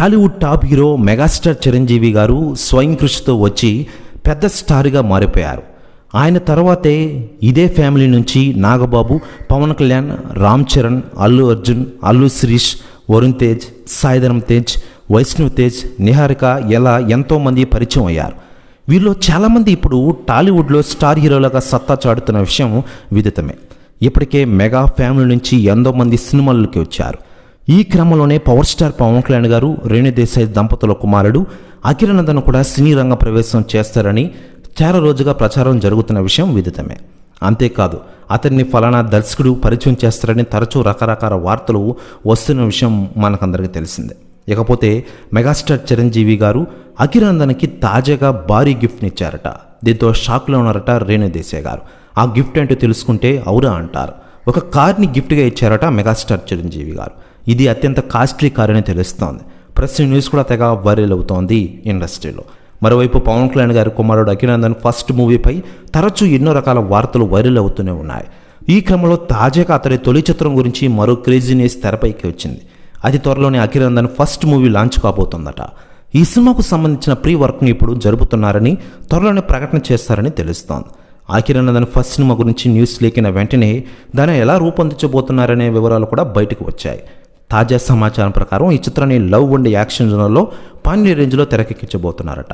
Tollywood top hero megastar Chiranjeevi garu స్వయం కృషితో వచ్చి పెద్ద స్టార్గా మారిపోయారు. ఆయన తర్వాతే ఇదే ఫ్యామిలీ నుంచి నాగబాబు పవన్ కళ్యాణ్ రామ్ చరణ్ అల్లు అర్జున్ అల్లు శిరీష్ వరుణ్ తేజ్ సాయిధరం తేజ్ వైష్ణవ్ తేజ్ నిహారిక ఇలా ఎంతోమంది పరిచయం అయ్యారు. వీళ్ళు చాలామంది ఇప్పుడు టాలీవుడ్లో స్టార్ హీరోలుగా సత్తా చాటుతున్న విషయం విదితమే. ఇప్పటికే మెగా ఫ్యామిలీ నుంచి ఎంతో మంది సినిమాల్లోకి వచ్చారు. ఈ క్రమంలోనే పవర్ స్టార్ పవన్ కళ్యాణ్ గారు రేణు దేశాయ్ దంపతుల కుమారుడు అఖిలనందన్ కూడా సినీ రంగ ప్రవేశం చేస్తారని చాలా రోజుగా ప్రచారం జరుగుతున్న విషయం విదితమే. అంతేకాదు అతన్ని ఫలానా దర్శకుడు పరిచయం చేస్తారని తరచూ రకరకాల వార్తలు వస్తున్న విషయం మనకందరికీ తెలిసిందే. ఇకపోతే మెగాస్టార్ చిరంజీవి గారు అఖిలనందన్కి తాజాగా భారీ గిఫ్ట్ని ఇచ్చారట. దీంతో షాక్లో ఉన్నారట రేణు దేశాయ్ గారు. ఆ గిఫ్ట్ ఏంటో తెలుసుకుంటే అవురా అంటారు. ఒక కార్ని గిఫ్ట్గా ఇచ్చారట మెగాస్టార్ చిరంజీవి గారు. ఇది అత్యంత కాస్ట్లీ కార్ అని తెలుస్తోంది. ప్రెస్ న్యూస్ కూడా తెగ వైరల్ అవుతోంది ఇండస్ట్రీలో. మరోవైపు పవన్ కళ్యాణ్ గారి కుమారుడు అఖినందన్ ఫస్ట్ మూవీపై తరచూ ఎన్నో రకాల వార్తలు వైరల్ అవుతూనే ఉన్నాయి. ఈ క్రమంలో తాజాగా అతడి తొలి చిత్రం గురించి మరో క్రేజీ న్యూస్ తెరపైకి వచ్చింది. అది త్వరలోనే అఖినందన్ ఫస్ట్ మూవీ లాంచ్ కాబోతోందట. ఈ సినిమాకు సంబంధించిన ప్రీ వర్క్ని ఇప్పుడు జరుపుతున్నారని త్వరలోనే ప్రకటన చేస్తారని తెలుస్తోంది. ఆకిరణందన్ ఫస్ట్ సినిమా గురించి న్యూస్ లేకిన వెంటనే దాన్ని ఎలా రూపొందించబోతున్నారనే వివరాలు కూడా బయటకు వచ్చాయి. తాజా సమాచారం ప్రకారం ఈ చిత్రాన్ని లవ్ ఉండే యాక్షన్ జోనర్లో పాండ్య రేంజ్లో తెరకెక్కించబోతున్నారట.